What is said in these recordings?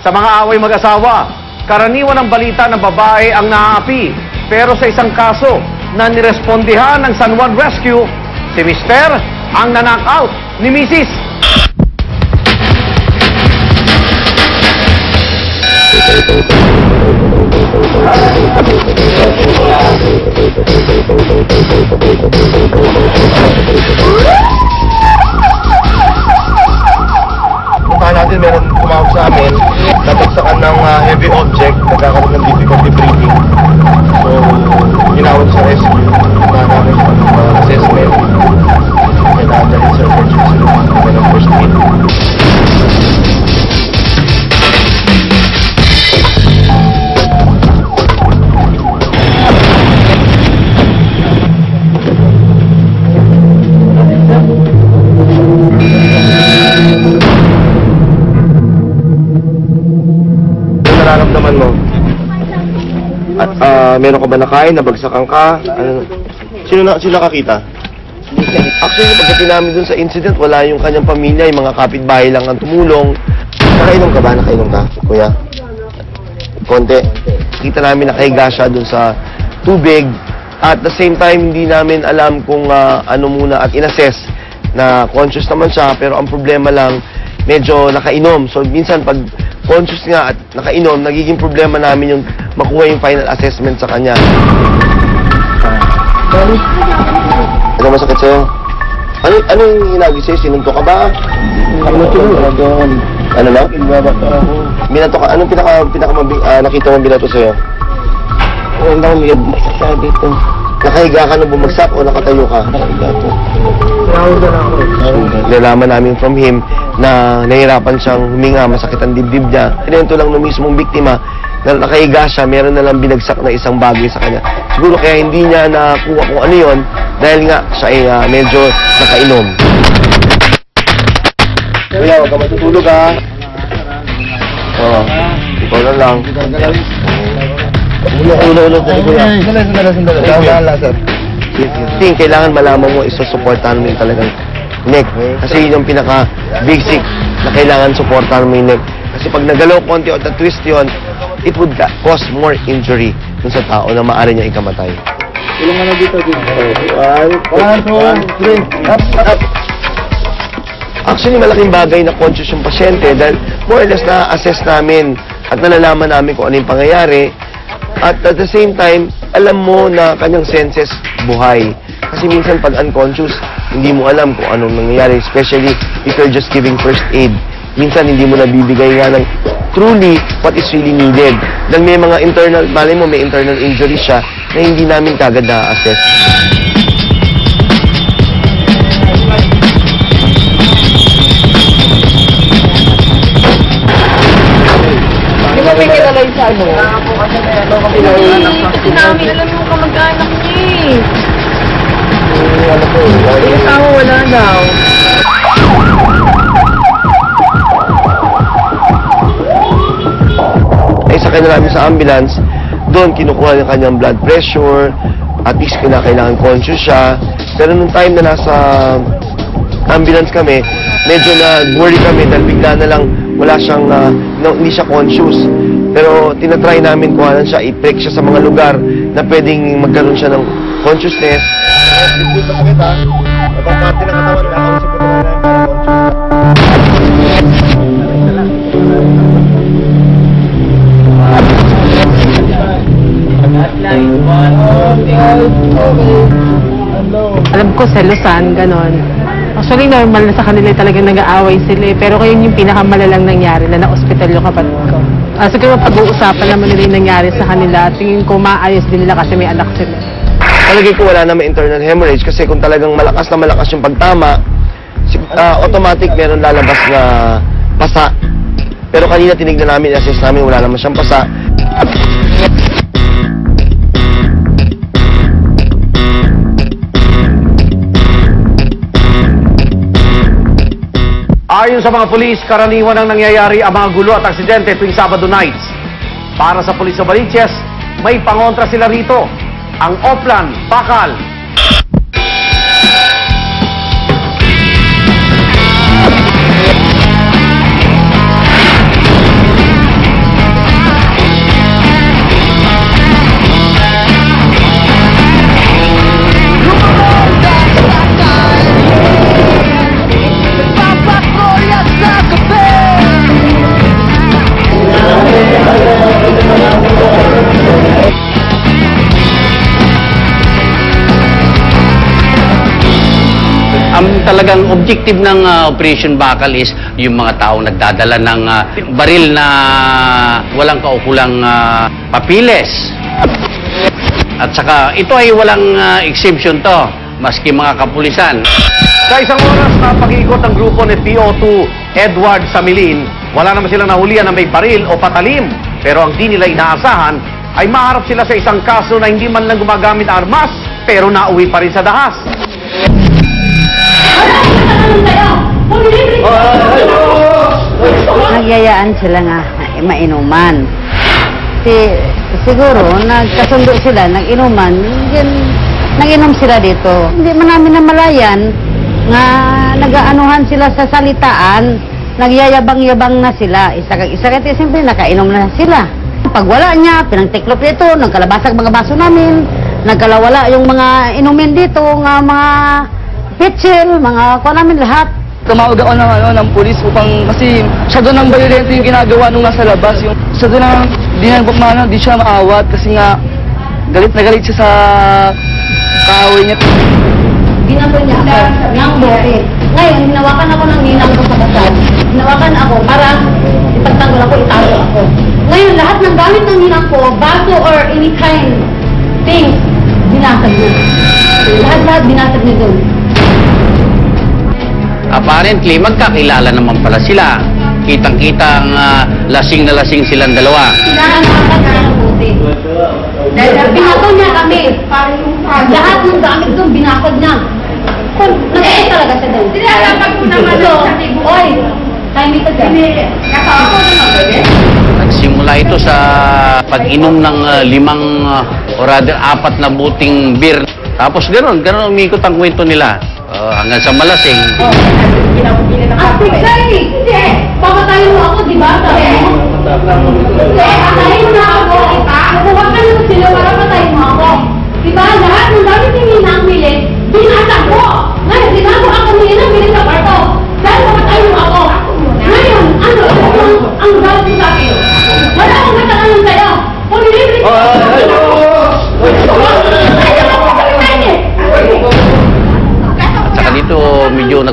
Sa mga away mag-asawa, karaniwan ang balita ng babae ang naaapi. Pero sa isang kaso na nirespondihan ng San Juan Rescue, si Mister ang nanakaut ni Mrs. Puntahan natin, meron tumawag sa amin, natagsakan ng ah, heavy object, nagkakaroon ng difficulty breathing. So, Nararamdaman mo? At ah, meron ka ba nakain, nabagsakan ka? Ano? Sino na sino nakakita? Actually, pagdating namin dun sa incident, wala yung kanyang pamilya, yung mga kapitbahay lang ang tumulong. Nakainom ka ba? Nakainom ka, kuya? Konti. Kita namin nakahiga siya dun sa tubig. At the same time, hindi namin alam kung ah, ano muna at inassess na conscious naman siya, pero ang problema lang, medyo nakainom. So, minsan pag conscious nga at nakainom, nagiging problema namin yung makuha yung final assessment sa kanya. Ano masakit sa'yo? Ano, ano yung hinagi sa'yo? Sinunto ka ba? Ano doon? Ano lang? Binato ka? Anong pinaka, pinaka ah, nakita mo binato sa'yo? Wala may bumagsak dito. Nakahiga ka na bumagsak o nakatayo ka? Nakahiga po. Nalaman namin from him na nahirapan siyang huminga, masakit ang dibdib niya. Kinento lang ng mismong biktima na nakahiga siya, meron na lang binagsak na isang bagay sa kanya. Siguro kaya hindi niya nakuha kung ano yon dahil nga siya ay ah, medyo nakainom. Kuya, huwag ka matutulog ha. Oo, ikaw na lang. Ulo, ulo, ulo, ulo, kuya. Sandali, sandali, sandali. Dahan-dahan lang, sir. Ting, kailangan malaman mo isusuportahan mo yung talagang neck. Kasi yun yung pinaka-basic na kailangan suportahan mo yung neck. Kasi pag nagalaw konti o na-twist yun, it would ca- cause more injury dun sa tao na maaari niya ikamatay. Tulungan na dito, dito. One, One, two, three. Up, up. Actually, malaking bagay na conscious yung pasyente dahil more or less na-assess namin at nalalaman namin kung ano yung pangyayari. At at the same time, alam mo na kanyang senses buhay. Kasi minsan pag unconscious, hindi mo alam kung anong nangyayari, especially if you're just giving first aid. Minsan hindi mo nabibigay nga ng truly what is really needed. Dahil may mga internal, malay mo may internal injury siya na hindi namin kagad na-assess. Di ba may kilala sa ano? Kasi namin alam yung kamag-anak niya eh. Yung asawa wala daw. ay sakay na namin sa ambulance, doon kinukuha yung kanyang blood pressure, at least kinakailangan conscious siya. Pero nung time na nasa ambulance kami, medyo na-worry kami dahil bigla na lang wala siyang, ah, no, hindi siya conscious. Pero tinatry namin kuhanan siya, i-prick siya sa mga lugar na pwedeng magkaroon siya ng consciousness. Dito pa kita, ibang parte ng katawan, nakausap ko na lang. Alam ko selosan, ganon. Actually, normal na sa kanila talagang nag-aaway sila eh. Pero kayo yung pinakamalalang nangyari na na-hospital yung kapatid ko. Ah, siguro pag-uusapan naman nila nangyari sa kanila. Tingin ko maayos din nila kasi may anak sila. Palagay ko wala naman internal hemorrhage kasi kung talagang malakas na malakas yung pagtama, ah, automatic meron lalabas na pasa. Pero kanina tinignan namin, assess namin, wala naman siyang pasa. Ayon sa mga pulis, karaniwan ang nangyayari ang mga gulo at aksidente tuwing Sabado nights. Para sa pulis sa Baliches, may pangontra sila rito. Ang Oplan, Bakal, talagang objective ng ah, Operation Bakal is yung mga taong nagdadala ng ah, baril na walang kaukulang ah, papiles. At saka ito ay walang ah, exemption to, maski mga kapulisan. Sa isang oras na pag-iikot ng grupo ni PO2 Edward Samilin, wala naman silang nahulihan na may baril o patalim. Pero ang di nila inaasahan ay maharap sila sa isang kaso na hindi man lang gumagamit armas, pero nauwi pa rin sa dahas. Nagyayaan sila nga eh, mainuman. Si, siguro, nagkasundo sila, nag-inuman, nag-inom sila dito. Hindi man namin namalayan nga nagaanuhan sila sa salitaan, nagyayabang-yabang na sila. Isa kag isa kati, siyempre, nakainom na sila. Pag wala niya, pinangtiklop dito, nagkalabasag mga baso namin, nagkalawala yung mga inumin dito, nga mga pitsil, mga kuha namin lahat. tumawag ako ng, ano, ng pulis upang kasi siya doon ang violento yung ginagawa nung nasa labas. Yung, siya doon ang di na ano, di siya maawat kasi nga galit na galit siya sa kaaway niya. Ginagawa niya ako ng bote. Ngayon, hinawakan ako ng ninang ko sa kasal. Hinawakan ako para ipagtanggol ako, italo ako. Ngayon, lahat ng gamit ng ninang ko, baso or any kind things, binasag niya. Lahat-lahat binasag niya doon. Apparently, magkakilala naman pala sila. Kitang-kita ang ah, lasing na lasing silang dalawa. Sinangakan niya ng bote. Dahil binasag niya kami. Lahat ng gamit doon, binasag niya. Kung nag talaga siya doon. Sinasapag ko naman So, sa tibo. Oy, time ito dyan. Kasama ko naman pwede. Nagsimula ito sa pag-inom ng ah, limang ah, or rather apat na buting beer. Tapos gano'n, gano'n umikot ang kwento nila. Ah, hanggang sa malasing. Astig siya eh. Hindi. Papatayin mo ako, di ba? Sabi mo.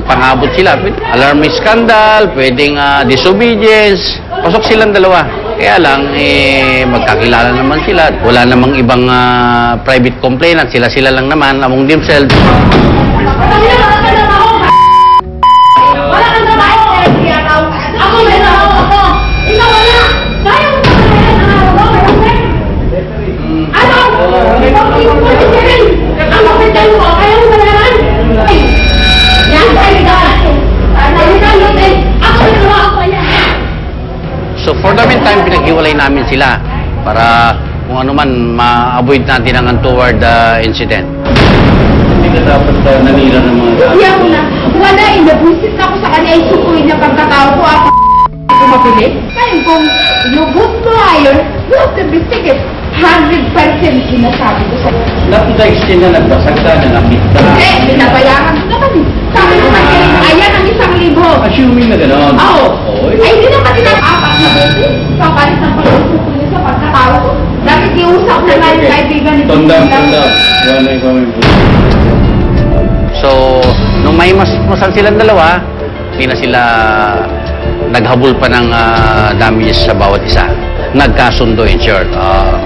Nagpangabot sila. Alarming scandal, pwedeng ah, disobedience. Pasok silang dalawa. Kaya lang, eh, magkakilala naman sila. Wala namang ibang ah, private complainant. Sila-sila lang naman among themselves. Meantime, pinaghiwalay namin sila para kung ano man ma-avoid natin ang untoward ah, incident. Hindi ka dapat nanira ng mga Hindi ako na, wala eh, nabusit ako sa kanya, isukuin niya pagkatao ko ako ko mabili. Ngayon kung liar, you have to be ticket. 100% sinasabi ko sa the extent na nagbasag ka, na nakita. Eh, binabayaran ko naman eh. Sabi naman eh, ayan libo. Assuming na gano'n. Oo. Oo, Ay, hindi naman tinang apat na beses. Kapalit ng pag-uusap niya sa pagkatao ko. Dapat iusap na nga yung kaibigan ni So, nung may mas masal silang dalawa, hindi na sila naghabol pa ng ah, damages sa bawat isa. Nagkasundo in short. Ah,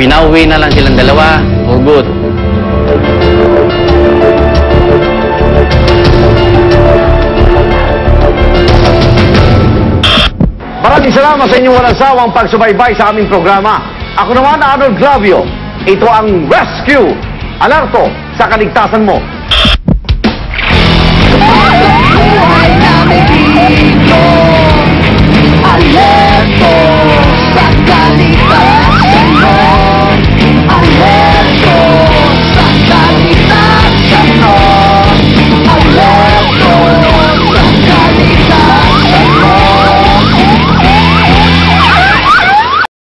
pinauwi na lang silang dalawa for good. Maraming salamat sa inyong walang sawang pagsubaybay sa aming programa. Ako naman, Arnold Glavio. Ito ang Rescue. Alerto sa kaligtasan mo